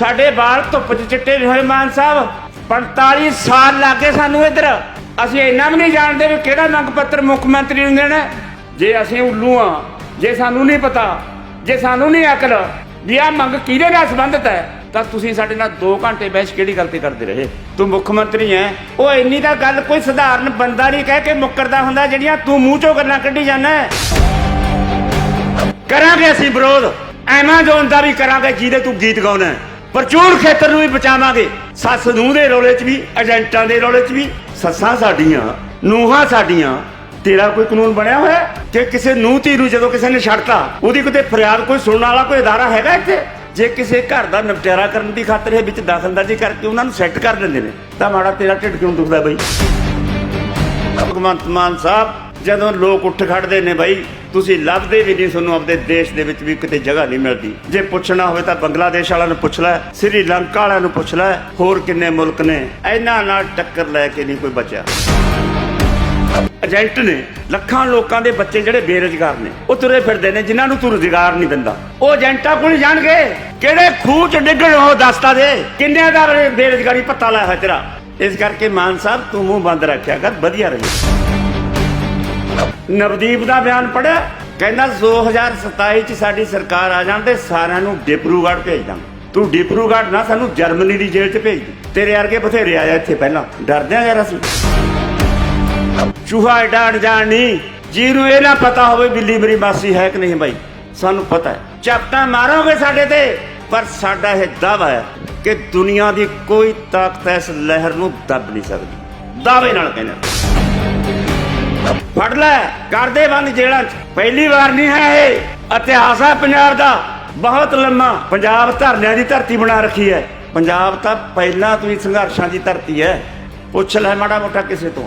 ਸਾਡੇ ਬਾਲ ਧੁੱਪ 'ਚ ਚਿੱਟੇ ਨਹੀਂ ਹੋਏ ਮਾਨ ਸਾਹਿਬ। 45 ਸਾਲ ਲੱਗੇ ਸਾਨੂੰ ਇੱਧਰ। ਅਸੀਂ ਇੰਨਾ ਵੀ ਨਹੀਂ ਜਾਣਦੇ ਵੀ ਕਿਹੜਾ ਮੰਗ ਪੱਤਰ ਮੁੱਖ ਮੰਤਰੀ ਨੂੰ। ਦੇਣਾ ਹੈ। ਜੇ ਅਸੀਂ ਉੱਲੂ ਆ ਜੇ ਸਾਨੂੰ ਨਹੀਂ ਪਤਾ, ਜੇ ਸਾਨੂੰ ਨਹੀਂ ਅਕਲ, ਵੀ ਆਹ ਮੰਗ ਕਿਹਦੇ ਨਾਲ ਸੰਬੰਧਿਤ ਹੈ, ਤਾਂ ਤੁਸੀਂ ਸਾਡੇ ਨਾਲ 2 ਘੰਟੇ ਬਹਿਸ ਕਿਹੜੀ ਗੱਲ ਤੇ ਕਰਦੇ ਰਹੇ? ਤੂੰ ਮੁੱਖ ਮੰਤਰੀ ਹੈ। ਉਹ ਇੰਨੀ ਤਾਂ ਗੱਲ ਕੋਈ ਸਧਾਰਨ ਬੰਦਾ ਨਹੀਂ ਕਹਿ ਕੇ ਮੁੱਕਰਦਾ ਹੁੰਦਾ ਜਿਹੜੀਆਂ ਤੂੰ ਮੂੰਹ ਚੋਂ ਗੱਲਾਂ ਕੱਢੀ ਜਾਂਦਾ ਕਰਾਂਗੇ ਅਸੀਂ ਵਿਰੋਧ। ਐਮਾਜ਼ੋਨ ਦਾ ਵੀ ਕਰਾਂਗੇ ਜਿਹਦੇ ਤੂੰ ਗੀਤ ਗਾਉਣਾ ਪ੍ਰਚੂਰ ਖੇਤਰ ਨੂੰ ਵੀ ਬਚਾਵਾਂਗੇ। ਸੱਸ ਨੂੰ ਦੇ ਰੋਲੇ 'ਚ ਵੀ, ਏਜੰਟਾਂ ਦੇ ਰੋਲੇ 'ਚ ਵੀ, ਸੱਸਾਂ ਸਾਡੀਆਂ, ਨੂਹਾਂ ਸਾਡੀਆਂ, ਤੇਰਾ ਕੋਈ ਕਾਨੂੰਨ ਬਣਿਆ ਹੋਇਆ ਕਿ ਕਿਸੇ ਨੂੰਹ ਧੀ ਨੂੰ ਜਦੋਂ ਕਿਸੇ ਨੇ ਛੱਡਤਾ, ਉਹਦੀ ਕਿਤੇ ਫਰਿਆਦ ਕੋਈ ਸੁਣਨ ਵਾਲਾ ਕੋਈ ਅਦਾਰਾ ਹੈਗਾ ਇੱਥੇ? ਜੇ ਕਿਸੇ ਘਰ ਦਾ ਨਿਪਟਾਰਾ ਕਰਨ ਦੀ ਖਾਤਰ ਇਹ ਵਿੱਚ ਦਖਲਅੰਦਾਜ਼ੀ ਕਰਕੇ ਉਹਨਾਂ ਨੂੰ ਸੈੱਟ ਕਰ ਦਿੰਦੇ ਨੇ, ਤਾਂ ਮਾੜਾ ਤੇਰਾ ਢਿੱਡ ਕਿਉਂ ਦੁਖਦਾ ਬਈ? ਭਗਵੰਤ ਮਾਨ ਸਾਹਿਬ, ਜਦੋਂ ਲੋਕ ਉੱਠ ਖੜਦੇ ਨੇ ਬਈ ਤੁਸੀਂ ਲੱਭਦੇ ਵੀ ਨਹੀਂ ਤੁਹਾਨੂੰ ਆਪਣੇ ਦੇਸ਼ ਦੇ ਵਿੱਚ ਵੀ ਕਿਤੇ ਜਗ੍ਹਾ ਨਹੀਂ ਮਿਲਦੀ। ਜੇ ਪੁੱਛਣਾ ਹੋਵੇ ਤਾਂ ਬੰਗਲਾਦੇਸ਼ ਵਾਲਿਆਂ ਨੂੰ ਪੁੱਛ ਲੈ ਸ੍ਰੀਲੰਕਾ ਵਾਲਿਆਂ ਨੂੰ ਪੁੱਛ ਲੈ, ਹੋਰ ਕਿੰਨੇ ਮੁਲਕ ਨੇ ਇਹਨਾਂ ਨਾਲ ਟੱਕਰ ਲੈ ਕੇ ਨਹੀਂ ਕੋਈ ਬਚਿਆ। ਏਜੰਟ ਨੇ ਲੱਖਾਂ ਲੋਕਾਂ ਦੇ ਬੱਚੇ ਜਿਹੜੇ ਬੇਰੁਜ਼ਗਾਰ ਨੇ, ਉਹ ਤੁਰੇ ਫਿਰਦੇ ਨੇ, ਜਿਨ੍ਹਾਂ ਨੂੰ ਤੂੰ ਰੁਜ਼ਗਾਰ ਨਹੀਂ ਦਿੰਦਾ। ਉਹ ਏਜੰਟਾਂ ਕੋਲ ਜਾਣਗੇ। ਕਿਹੜੇ ਖੂਹ ਚ ਡਿੱਗਣ ਉਹ ਦੱਸਤਾ ਦੇ, ਕਿੰਨਿਆਂ ਦਾ ਬੇਰੁਜ਼ਗਾਰੀ ਪੱਤਾ ਲਾਇਆ ਹੋਇਆ ਤੇਰਾ। ਇਸ ਕਰਕੇ ਮਾਨ ਸਾਹਿਬ, ਤੂੰ ਮੂੰਹ ਬੰਦ ਰੱਖਿਆ ਕਰ, ਵਧੀਆ ਰਹੀ। ਨਵਦੀਪ ਦਾ ਬਿਆਨ ਪੜਿਆ। ਕਹਿੰਦਾ 2027 ਚ ਸਾਡੀ ਸਰਕਾਰ ਆ ਜਾਣ ਤੇ ਸਾਰਿਆਂ ਨੂੰ ਡਿਪਰੂਗੜ੍ਹ ਭੇਜ ਦਾਂ ਤੂੰ ਡਿਪਰੂਗੜ੍ਹ ਨਾ, ਸਾਨੂੰ ਜਰਮਨੀ ਦੀ ਜੇਲ੍ਹ ਚ ਭੇਜ ਦੇ। ਤੇਰੇ ਵਰਗੇ ਬਥੇਰੇ ਆਇਆ ਇੱਥੇ ਪਹਿਲਾਂ। ਡਰਦੇ ਆ ਯਾਰ ਅਸੀਂ। ਚੂਹਾ ਐਡਾ ਅਣਜਾਣ ਨਹੀਂ ਜਿਹਨੂੰ ਇਹ ਨਾ ਪਤਾ ਹੋਵੇ ਬਿੱਲੀ ਮੇਰੀ ਮਾਸੀ ਹੈ ਕਿ ਨਹੀਂ ਬਾਈ। ਸਾਨੂੰ ਪਤਾ ਹੈ। ਚਾਪਟਾ ਮਾਰੋਗੇ ਸਾਡੇ ਤੇ। ਪਰ ਸਾਡਾ ਇਹ ਦਾਵਾ ਹੈ ਕਿ ਦੁਨੀਆ ਦੀ ਕੋਈ ਤਾਕਤ ਇਸ ਲਹਿਰ ਨੂੰ ਦੱਬ ਨਹੀਂ ਸਕਦੀ। ਦਾਅਵੇ ਨਾਲ ਕਹਿੰਦੇ। ਫੜ ਲੈ, ਕਰਦੇ ਬੰਦ ਜੇਲ੍ਹਾਂ 'ਚ। ਪਹਿਲੀ ਵਾਰ ਨਹੀਂ ਹੈ ਇਹ। ਇਤਿਹਾਸ ਹੈ ਪੰਜਾਬ ਦਾ। ਬਹੁਤ ਲੰਮਾ। ਪੰਜਾਬ ਧਰਨਿਆਂ ਦੀ ਧਰਤੀ ਬਣਾ ਰੱਖੀ ਹੈ। ਪੰਜਾਬ ਤਾਂ ਪਹਿਲਾਂ ਤੋਂ ਹੀ ਸੰਘਰਸ਼ਾਂ ਦੀ ਧਰਤੀ ਹੈ। ਪੁੱਛ ਲੈ ਮਾੜਾ ਮੋਟਾ ਕਿਸੇ ਤੋਂ।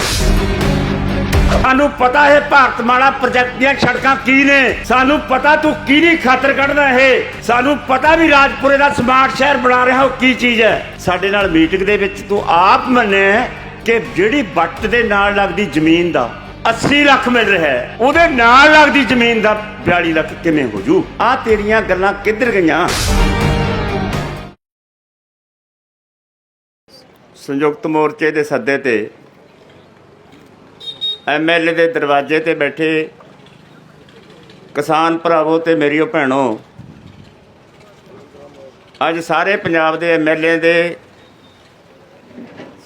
ਸਾਨੂੰ ਪਤਾ ਹੈ ਭਾਰਤਮਾਲਾ ਪ੍ਰੋਜੈਕਟ ਦੀਆਂ ਸੜਕਾਂ ਕੀ ਨੇ। ਸਾਨੂੰ ਪਤਾ ਤੂੰ ਕਿਹਦੀ ਖਾਤਰ ਕੱਢਦਾ ਇਹ। ਸਾਨੂੰ ਪਤਾ ਵੀ ਰਾਜਪੁਰੇ ਦਾ ਸਮਾਰਟ ਸ਼ਹਿਰ ਬਣਾ ਰਿਹਾ ਉਹ ਕੀ ਚੀਜ਼ ਹੈ। ਸਾਡੇ ਨਾਲ ਮੀਟਿੰਗ ਦੇ ਵਿੱਚ ਤੂੰ ਆਪ ਮੰਨਿਆ ਕਿ ਜਿਹੜੀ ਵੱਟ ਦੇ ਨਾਲ ਲੱਗਦੀ ਜ਼ਮੀਨ ਦਾ 80 ਲੱਖ ਮਿਲ ਰਿਹਾ ਹੈ। ਉਹਦੇ ਨਾਲ ਲੱਗਦੀ ਜ਼ਮੀਨ ਦਾ 42 ਲੱਖ ਕਿਵੇਂ ਹੋ ਜੂ? ਆ ਤੇਰੀਆਂ ਗੱਲਾਂ ਕਿੱਧਰ ਗਈਆਂ? ਸੰਯੁਕਤ ਮੋਰਚੇ ਦੇ ਸੱਦੇ ਤੇ ਐਮਐਲਏ ਦੇ ਦਰਵਾਜ਼ੇ ਤੇ ਬੈਠੇ ਕਿਸਾਨ ਭਰਾਵੋ ਤੇ ਮੇਰੀਓ ਭੈਣੋ, ਅੱਜ ਸਾਰੇ ਪੰਜਾਬ ਦੇ ਐਮਐਲਏ ਦੇ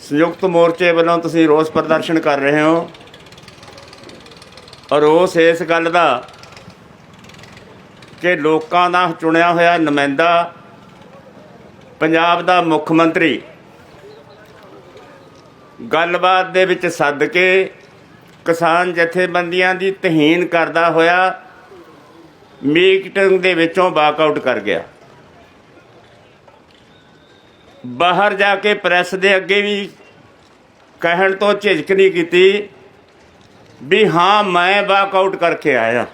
ਸੰਯੁਕਤ ਮੋਰਚੇ ਵੱਲੋਂ ਤੁਸੀਂ ਰੋਸ ਪ੍ਰਦਰਸ਼ਨ ਕਰ ਰਹੇ ਹੋ। ਰੋਸ ਇਸ ਗੱਲ ਦਾ ਕਿ ਲੋਕਾਂ ਦਾ ਚੁਣਿਆ ਹੋਇਆ ਨੁਮਾਇੰਦਾ ਪੰਜਾਬ ਦਾ ਮੁੱਖ ਮੰਤਰੀ ਗੱਲਬਾਤ ਦੇ ਵਿੱਚ ਸੱਦ ਕੇ ਕਿਸਾਨ ਜਥੇਬੰਦੀਆਂ ਦੀ ਤਹੀਨ ਕਰਦਾ ਹੋਇਆ ਮੀਟਿੰਗ ਦੇ ਵਿੱਚੋਂ ਵਾਕਆਊਟ ਕਰ ਗਿਆ। ਬਾਹਰ ਜਾ ਕੇ ਪ੍ਰੈਸ ਦੇ ਅੱਗੇ ਵੀ ਕਹਿਣ ਤੋਂ ਝਿਜਕ ਨਹੀਂ ਕੀਤੀ। ਵੀ ਹਾਂ, ਮੈਂ ਵਾਕਆਊਟ ਕਰਕੇ ਆਇਆ।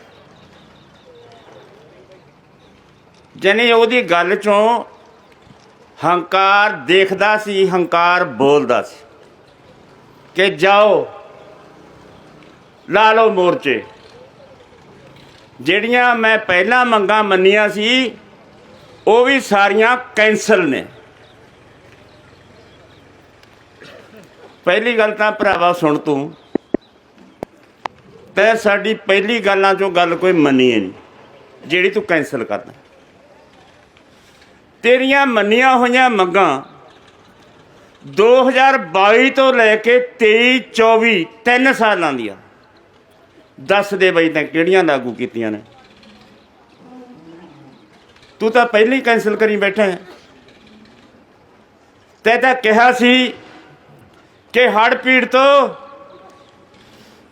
ਜਨੇ ਉਹਦੀ ਗੱਲ ਚੋਂ ਹੰਕਾਰ ਦੇਖਦਾ ਸੀ, ਹੰਕਾਰ ਬੋਲਦਾ ਸੀ ਕਿ ਜਾਓ, ਲਾ ਲਓ ਮੋਰਚੇ। ਜਿਹੜੀਆਂ ਮੈਂ ਪਹਿਲਾਂ ਮੰਗਾਂ ਮੰਨੀਆਂ ਸੀ, ਉਹ ਵੀ ਸਾਰੀਆਂ ਕੈਂਸਲ ਨੇ। ਪਹਿਲੀ ਗੱਲ ਤਾਂ ਭਰਾਵਾ ਸੁਣ ਤੂੰ। ਤੈ ਸਾਡੀ ਪਹਿਲੀ ਗੱਲਾਂ ਚੋਂ ਗੱਲ ਕੋਈ ਮੰਨੀ ਨਹੀਂ, ਜਿਹੜੀ ਤੂੰ ਕੈਂਸਲ ਕਰਦਾ। ਤੇਰੀਆਂ ਮੰਨੀਆਂ ਹੋਈਆਂ ਮੰਗਾਂ 2022 ਤੋਂ ਲੈ ਕੇ 23 24 ਤਿੰਨ ਸਾਲਾਂ ਦੀਆਂ। ਦੱਸ ਦੇ ਬਈ ਤਾਂ ਕਿਹੜੀਆਂ ਲਾਗੂ ਕੀਤੀਆਂ ਨੇ। ਤੂੰ ਤਾਂ ਪਹਿਲਾਂ ਹੀ ਕੈਨਸਲ ਕਰੀ ਬੈਠਾ ਹੈ। ਤੈ ਤਾਂ ਕਿਹਾ ਸੀ ਕਿ ਹੜ ਪੀੜ ਤੋਂ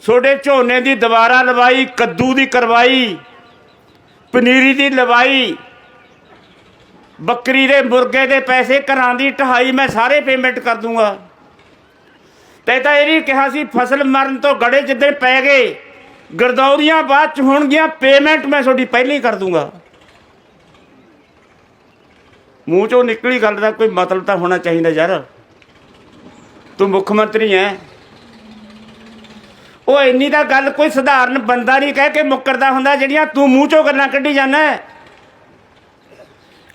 ਛੋਡੇ ਝੋਨੇ ਦੀ ਦੁਬਾਰਾ ਲਵਾਈ, ਕੱਦੂ ਦੀ ਕਰਵਾਈ, ਪਨੀਰੀ ਦੀ ਲਵਾਈ, ਬੱਕਰੀ ਦੇ ਮੁਰਗੇ ਦੇ ਪੈਸੇ ਘਰਾਂ ਦੀ ਢਹਾਈ ਮੈਂ ਸਾਰੇ ਪੇਮੈਂਟ ਕਰ ਦੂੰਗਾ। ਤੇ ਤਾਂ ਇਹ ਵੀ ਕਿਹਾ ਸੀ, ਫਸਲ ਮਰਨ ਤੋਂ ਗੜੇ ਜਿੱਦਣ ਪੈ ਗਏ, ਗਰਦੌਰੀਆਂ ਬਾਅਦ ਚ ਹੋਣਗੀਆਂ ਪੇਮੈਂਟ ਮੈਂ ਤੁਹਾਡੀ ਪਹਿਲਾਂ ਹੀ ਕਰ ਦੂੰਗਾ। ਮੂੰਹ ਚੋਂ ਨਿਕਲੀ ਗੱਲ ਦਾ ਕੋਈ ਮਤਲਬ ਤਾਂ ਹੋਣਾ ਚਾਹੀਦਾ ਯਾਰ। ਤੂੰ ਮੁੱਖ ਮੰਤਰੀ ਹੈ ਉਹ ਇੰਨੀ ਤਾਂ ਗੱਲ ਕੋਈ ਸਧਾਰਨ ਬੰਦਾ ਨਹੀਂ ਕਹਿ ਕੇ ਮੁੱਕਰਦਾ ਹੁੰਦਾ ਜਿਹੜੀਆਂ ਤੂੰ ਮੂੰਹ ਚੋਂ ਗੱਲਾਂ ਕੱਢੀ ਜਾਂਦਾ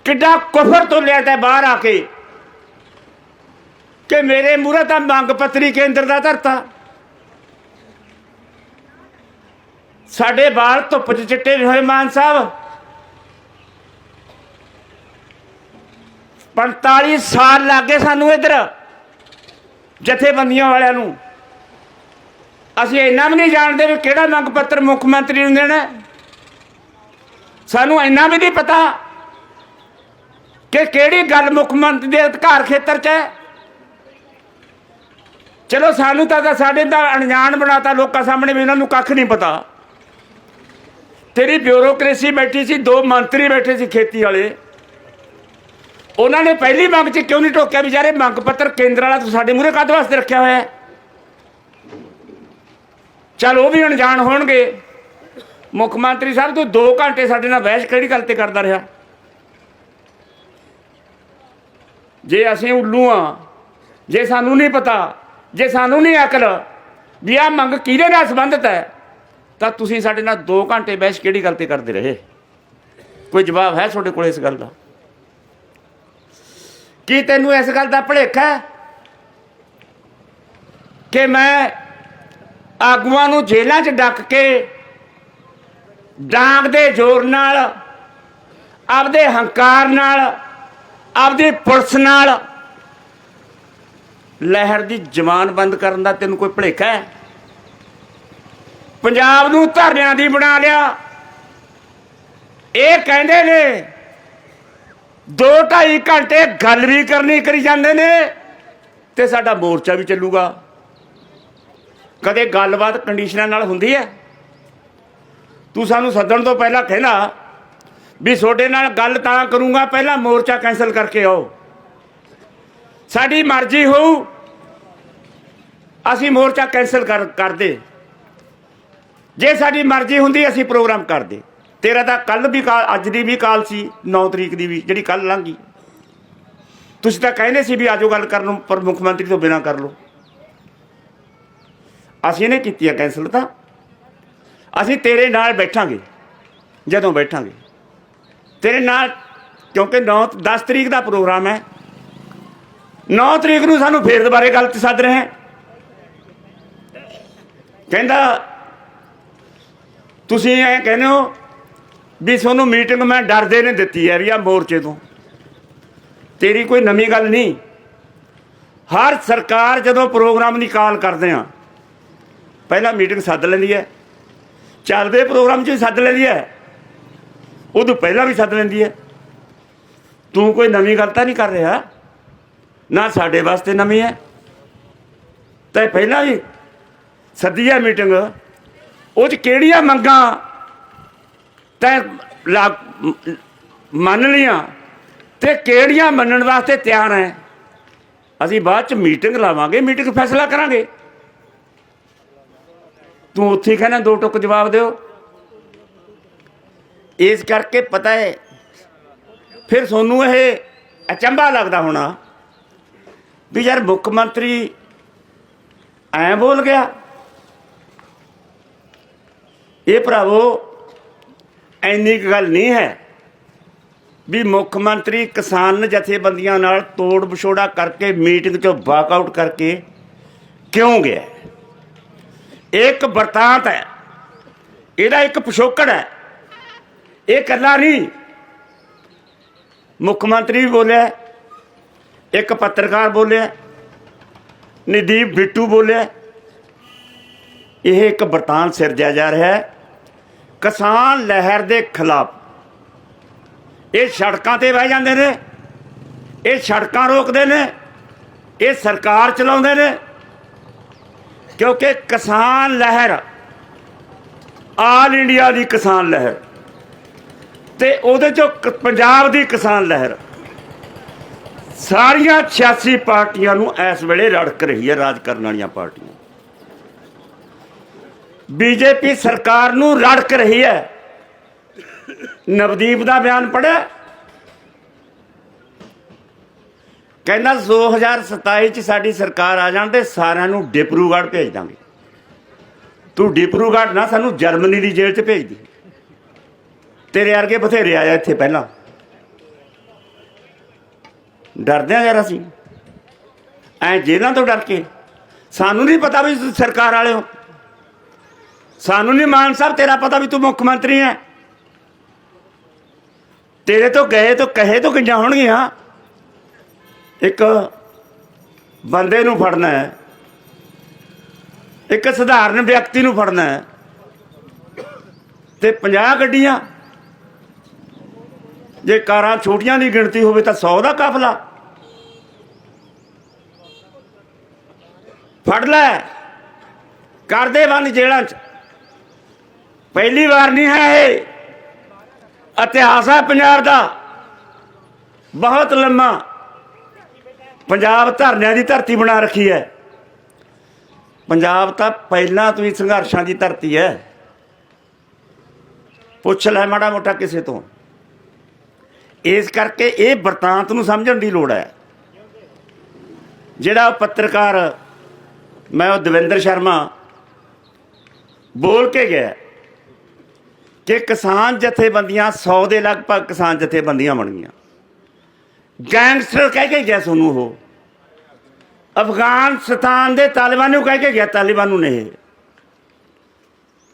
ਕਿੱਡਾ ਕੁਫਰ ਤੋਂ ਲਿਆਂਦਾ ਬਾਹਰ ਆ ਕੇ। ਕਿ ਮੇਰੇ ਮੂਹਰੇ ਤਾਂ ਮੰਗ ਪੱਤਰੀ ਕੇਂਦਰ ਦਾ ਧਰਤਾ। ਸਾਡੇ ਬਾਲ ਧੁੱਪ 'ਚ ਚਿੱਟੇ ਹੋਏ ਮਾਨ ਸਾਹਿਬ। 45 ਸਾਲ ਲੱਗੇ ਸਾਨੂੰ ਇੱਧਰ ਜਥੇਬੰਦੀਆਂ ਵਾਲਿਆਂ ਨੂੰ। ਅਸੀਂ ਇੰਨਾ ਵੀ ਨਹੀਂ ਜਾਣਦੇ ਵੀ ਕਿਹੜਾ ਮੰਗ ਪੱਤਰ ਮੁੱਖ ਮੰਤਰੀ ਨੂੰ ਦੇਣਾ। ਸਾਨੂੰ ਇੰਨਾ ਵੀ ਨਹੀਂ ਪਤਾ ਕਿ ਕਿਹੜੀ ਗੱਲ ਮੁੱਖ ਮੰਤਰੀ ਦੇ ਅਧਿਕਾਰ ਖੇਤਰ 'ਚ ਹੈ। ਚਲੋ ਸਾਨੂੰ ਤਾਂ ਸਾਡੇ ਦਾ ਅਣਜਾਣ ਬਣਾਤਾ ਲੋਕਾਂ ਸਾਹਮਣੇ ਵੀ ਇਹਨਾਂ ਨੂੰ ਕੱਖ ਨਹੀਂ ਪਤਾ। ਤੇਰੀ ਬਿਊਰੋਕ੍ਰੇਸੀ ਬੈਠੀ ਸੀ, ਦੋ ਮੰਤਰੀ ਬੈਠੇ ਸੀ ਖੇਤੀ ਵਾਲੇ। ਉਹਨਾਂ ਨੇ ਪਹਿਲੀ ਮੰਗ 'ਚ ਕਿਉਂ ਨਹੀਂ ਟੋਕਿਆ? ਵਿਚਾਰੇ ਮੰਗ ਪੱਤਰ ਕੇਂਦਰ ਵਾਲਾ ਤੂੰ ਸਾਡੇ ਮੂਹਰੇ ਕਾਹਦੇ ਵਾਸਤੇ ਰੱਖਿਆ ਹੋਇਆ ਹੈ? ਚਲ ਉਹ ਵੀ ਅਣਜਾਣ ਹੋਣਗੇ। ਮੁੱਖ ਮੰਤਰੀ ਸਾਹਿਬ, ਤੂੰ 2 ਘੰਟੇ ਸਾਡੇ ਨਾਲ ਬਹਿਸ ਕਿਹੜੀ ਗੱਲ ਤੇ ਕਰਦਾ ਰਿਹਾ? ਜੇ ਅਸੀਂ ਉੱਲੂ ਆ, ਜੇ ਸਾਨੂੰ ਨਹੀਂ ਪਤਾ, ਜੇ ਸਾਨੂੰ ਨਹੀਂ ਅਕਲ ਵੀ ਆ ਮੰਗ ਕਿਹਦੇ ਨਾਲ ਸੰਬੰਧਿਤ ਹੈ, ਤਾਂ ਤੁਸੀਂ ਸਾਡੇ ਨਾਲ 2 ਘੰਟੇ ਬਹਿਸ ਕਿਹੜੀ ਗੱਲ ਤੇ ਕਰਦੇ ਰਹੇ? ਕੋਈ ਜਵਾਬ ਹੈ ਤੁਹਾਡੇ ਕੋਲ ਇਸ ਗੱਲ ਦਾ? ਕੀ ਤੈਨੂੰ ਇਸ ਗੱਲ ਦਾ ਭੁਲੇਖਾ ਹੈ ਕਿ ਮੈਂ ਆਗੂਆਂ ਨੂੰ ਜੇਲ੍ਹਾਂ 'ਚ ਡੱਕ ਕੇ ਡਾਂਗ ਦੇ ਜ਼ੋਰ ਨਾਲ, ਆਪਦੇ ਹੰਕਾਰ ਨਾਲ, ਆਪਦੀ ਪੁਲਿਸ ਨਾਲ ਲਹਿਰ ਦੀ ਜ਼ਮਾਨ ਬੰਦ ਕਰਨ ਦਾ ਤੈਨੂੰ ਕੋਈ ਭੁਲੇਖਾ ਹੈ? ਪੰਜਾਬ ਨੂੰ ਧਰਨਿਆਂ ਦੀ ਬਣਾ ਲਿਆ। ਇਹ ਕਹਿੰਦੇ ਨੇ, ਦੋ ਢਾਈ ਘੰਟੇ ਗੱਲ ਵੀ ਕਰਨੀ ਕਰੀ ਜਾਂਦੇ ਨੇ ਤੇ ਸਾਡਾ ਮੋਰਚਾ ਵੀ ਚੱਲੂਗਾ। ਕਦੇ ਗੱਲਬਾਤ ਕੰਡੀਸ਼ਨਾਂ ਨਾਲ ਹੁੰਦੀ ਹੈ? ਤੂੰ ਸਾਨੂੰ ਸੱਦਣ ਤੋਂ ਪਹਿਲਾਂ ਕਹਿਣਾ ਵੀ ਤੁਹਾਡੇ ਨਾਲ ਗੱਲ ਤਾਂ ਕਰੂੰਗਾ, ਪਹਿਲਾਂ ਮੋਰਚਾ ਕੈਨਸਲ ਕਰਕੇ ਆਓ। ਸਾਡੀ ਮਰਜ਼ੀ ਹੋਊ, ਅਸੀਂ ਮੋਰਚਾ ਕੈਨਸਲ ਕਰ, ਕਰਦੇ। ਜੇ ਸਾਡੀ ਮਰਜ਼ੀ ਹੁੰਦੀ, ਅਸੀਂ ਪ੍ਰੋਗਰਾਮ ਕਰਦੇ। ਤੇਰਾ ਤਾਂ ਕੱਲ ਵੀ ਕਾਲ ਅੱਜ ਦੀ ਵੀ ਕਾਲ ਸੀ 9 ਤਰੀਕ ਦੀ ਵੀ, ਜਿਹੜੀ ਕੱਲ ਲੰਘੀ ਤੁਸੀਂ ਤਾਂ ਕਹਿੰਦੇ ਸੀ ਵੀ ਆਜੋ ਗੱਲ ਕਰਨ ਨੂੰ, ਪਰ ਮੁੱਖ ਮੰਤਰੀ ਤੋਂ ਬਿਨਾਂ ਕਰ ਲਓ। ਅਸੀਂ ਨੇ ਕੀਤੀ ਆ ਕੈਨਸਲ ਤਾਂ। ਅਸੀਂ ਤੇਰੇ ਨਾਲ ਬੈਠਾਂਗੇ, ਜਦੋਂ ਬੈਠਾਂਗੇ। ਤੇਰੇ ਨਾਲ, ਕਿਉਂਕਿ 9 10 ਤਰੀਕ ਦਾ ਪ੍ਰੋਗਰਾਮ ਹੈ। 9 ਤਰੀਕ ਨੂੰ ਸਾਨੂੰ ਫੇਰ ਦੁਬਾਰੇ ਗੱਲ ਤੇ ਸੱਦ ਰਹੇ ਕਹਿੰਦਾ, ਤੁਸੀਂ ਐ ਕਹਿੰਦੇ ਹੋ ਵੀ ਤੁਹਾਨੂੰ ਮੀਟਿੰਗ ਮੈਂ ਡਰਦੇ ਨੇ ਦਿੱਤੀ ਹੈ ਵੀ ਆ ਮੋਰਚੇ ਤੋਂ। ਤੇਰੀ ਕੋਈ ਨਵੀਂ ਗੱਲ ਨਹੀਂ। ਹਰ ਸਰਕਾਰ ਜਦੋਂ ਪ੍ਰੋਗਰਾਮ ਦੀ ਕਾਲ ਕਰਦੇ ਆ ਪਹਿਲਾਂ ਮੀਟਿੰਗ ਸੱਦ ਲੈਂਦੀ ਹੈ। ਚੱਲਦੇ ਪ੍ਰੋਗਰਾਮ 'ਚ ਵੀ ਸੱਦ ਲੈਂਦੀ ਹੈ। ਉਦੋਂ ਪਹਿਲਾਂ ਵੀ ਸੱਦ ਲੈਂਦੀ ਹੈ। ਤੂੰ ਕੋਈ ਨਵੀਂ ਗੱਲ ਤਾਂ ਨਹੀਂ ਕਰ ਰਿਹਾ? ਨਾ ਸਾਡੇ ਵਾਸਤੇ ਨਵੀਂ ਹੈ। ਤੇ ਪਹਿਲਾਂ ਹੀ ਸੱਦੀ ਹੈ ਮੀਟਿੰਗ। ਉਹ 'ਚ ਕਿਹੜੀਆਂ ਮੰਗਾਂ ਤੈਂ ਲਾ- ਮੰਨ ਲੀਆਂ ਤੇ ਕਿਹੜੀਆਂ ਮੰਨਣ ਵਾਸਤੇ ਤਿਆਰ ਹੈ? ਅਸੀਂ ਬਾਅਦ ਚ ਮੀਟਿੰਗ ਲਾਵਾਂਗੇ, ਮੀਟਿੰਗ ਫੈਸਲਾ ਕਰਾਂਗੇ। ਤੂੰ ਉੱਥੇ ਕਹਿੰਦਾ ਦੋ ਟੁਕ ਜਵਾਬ ਦਿਓ। ਇਸ ਕਰਕੇ ਪਤਾ ਹੈ, ਫਿਰ ਤੁਹਾਨੂੰ ਇਹ ਅਚੰਭਾ ਲੱਗਦਾ ਹੋਣਾ ਵੀ ਯਾਰ ਮੁੱਖ ਮੰਤਰੀ ਐ ਬੋਲ ਗਿਆ। ਇਹ ਭਰਾਵੋ ਐਨੀ ਕੁ ਗੱਲ ਨਹੀਂ ਹੈ ਵੀ ਮੁੱਖ ਮੰਤਰੀ ਕਿਸਾਨ ਜਥੇਬੰਦੀਆਂ ਨਾਲ ਤੋੜ ਵਿਛੋੜਾ ਕਰਕੇ ਮੀਟਿੰਗ ਚੋਂ ਵਾਕਆਊਟ ਕਰਕੇ ਕਿਉਂ ਗਿਆ। ਇੱਕ ਵਰਤਾਂਤ ਹੈ। ਇਹਦਾ ਇੱਕ ਪਿਛੋਕੜ ਹੈ। ਇਹ ਕੱਲਾ ਨਹੀਂ। ਮੁੱਖ ਮੰਤਰੀ ਵੀ ਬੋਲਿਆ। ਇੱਕ ਪੱਤਰਕਾਰ ਬੋਲਿਆ। ਨਦੀਪ ਬਿੱਟੂ ਬੋਲਿਆ। ਇਹ ਇੱਕ ਵਰਤਾਂਤ ਸਿਰਜਿਆ ਜਾ ਰਿਹਾ ਹੈ। ਕਿਸਾਨ ਲਹਿਰ ਦੇ ਖਿਲਾਫ। ਇਹ ਸੜਕਾਂ ਤੇ ਬਹਿ ਜਾਂਦੇ ਨੇ। ਇਹ ਸੜਕਾਂ ਰੋਕਦੇ ਨੇ। ਇਹ ਸਰਕਾਰ ਚਲਾਉਂਦੇ ਨੇ। ਕਿਉਂਕਿ ਕਿਸਾਨ ਲਹਿਰ, ਆਲ ਇੰਡੀਆ ਦੀ ਕਿਸਾਨ ਲਹਿਰ ਤੇ ਉਹਦੇ ਚੋਂ ਪੰਜਾਬ ਦੀ ਕਿਸਾਨ ਲਹਿਰ। ਸਾਰੀਆਂ 86 ਪਾਰਟੀਆਂ ਨੂੰ ਇਸ ਵੇਲੇ ਰੜਕ ਰਹੀ ਹੈ ਰਾਜ ਕਰਨ ਵਾਲੀਆਂ ਪਾਰਟੀਆਂ। ਬੀਜੇਪੀ ਸਰਕਾਰ ਨੂੰ ਰੜਕ ਰਹੀ ਹੈ। ਨਵਦੀਪ ਦਾ ਬਿਆਨ ਪੜਿਆ ਕਹਿੰਦਾ 2027 ਚ ਸਾਡੀ ਸਰਕਾਰ ਆ ਜਾਣ ਤੇ ਸਾਰਿਆਂ ਨੂੰ ਡਿਪਰੂਗੜ੍ਹ ਭੇਜ ਦਾਂਗੇ। ਤੂੰ ਡਿਪਰੂਗੜ੍ਹ ਨਾ ਸਾਨੂੰ ਜਰਮਨੀ ਦੀ ਜੇਲ੍ਹ 'ਚ ਭੇਜ ਦੀ। ਤੇਰੇ ਵਰਗੇ ਬਥੇਰੇ ਆਇਆ ਇੱਥੇ ਪਹਿਲਾਂ। ਡਰਦੇ ਆ ਯਾਰ ਅਸੀਂ। ਐ ਜੇਲਾਂ ਤੋਂ ਡਰ ਕੇ। ਸਾਨੂੰ ਨਹੀਂ ਪਤਾ ਵੀ ਤੁਸੀਂ ਸਰਕਾਰ ਵਾਲੇ ਹੋ। ਸਾਨੂੰ ਨਹੀਂ ਮਾਨ ਸਾਹਿਬ, ਤੇਰਾ ਪਤਾ ਵੀ ਤੂੰ ਮੁੱਖ ਮੰਤਰੀ ਹੈ ਤੇਰੇ ਤੋਂ ਗਏ ਤੋਂ ਕਹੇ ਤੋਂ ਕਿੰਨਾ ਹੋਣਗੀਆਂ ਇੱਕ ਬੰਦੇ ਨੂੰ ਫੜਨਾ ਹੈ, ਇੱਕ ਸਧਾਰਨ ਵਿਅਕਤੀ ਨੂੰ ਫੜਨਾ ਹੈ ਤੇ 50 ਗੱਡੀਆਂ, ਜੇ ਕਾਰਾਂ ਛੋਟੀਆਂ ਦੀ ਗਿਣਤੀ ਹੋਵੇ ਤਾਂ 100 ਦਾ ਕਾਫਲਾ। ਫੜ ਲੈ, ਕਰਦੇ ਬੰਦ ਜੇਲਾਂ 'ਚ। ਪਹਿਲੀ ਵਾਰ ਨਹੀਂ ਹੈ ਇਹ। ਇਤਿਹਾਸ ਹੈ ਪੰਜਾਬ ਦਾ। ਬਹੁਤ ਲੰਮਾ। ਪੰਜਾਬ ਧਰਨਿਆਂ ਦੀ ਧਰਤੀ ਬਣਾ ਰੱਖੀ ਹੈ। ਪੰਜਾਬ ਤਾਂ ਪਹਿਲਾਂ ਤੋਂ ਹੀ ਸੰਘਰਸ਼ਾਂ ਦੀ ਧਰਤੀ ਹੈ। ਪੁੱਛ ਲੈ ਮਾੜਾ ਮੋਟਾ ਕਿਸੇ ਤੋਂ। ਇਸ ਕਰਕੇ ਇਹ ਵਰਤਾਂਤ ਨੂੰ ਸਮਝਣ ਦੀ ਲੋੜ ਹੈ। ਜਿਹੜਾ ਉਹ ਪੱਤਰਕਾਰ ਮੈਂ ਉਹ ਦਵਿੰਦਰ ਸ਼ਰਮਾ ਬੋਲ ਕੇ ਗਿਆ ਕਿ ਕਿਸਾਨ ਜਥੇਬੰਦੀਆਂ 100 ਦੇ ਲਗਭਗ ਕਿਸਾਨ ਜਥੇਬੰਦੀਆਂ ਬਣ ਗਈਆਂ ਗੈਂਗਸਟਰ ਕਹਿ ਕੇ ਗਿਆ ਤੁਹਾਨੂੰ ਉਹ। ਅਫਗਾਨਿਸਤਾਨ ਦੇ ਤਾਲਿਬਾਨ ਨੂੰ ਕਹਿ ਕੇ ਗਿਆ, ਤਾਲਿਬਾਨ ਨੂੰ ਨਹੀਂ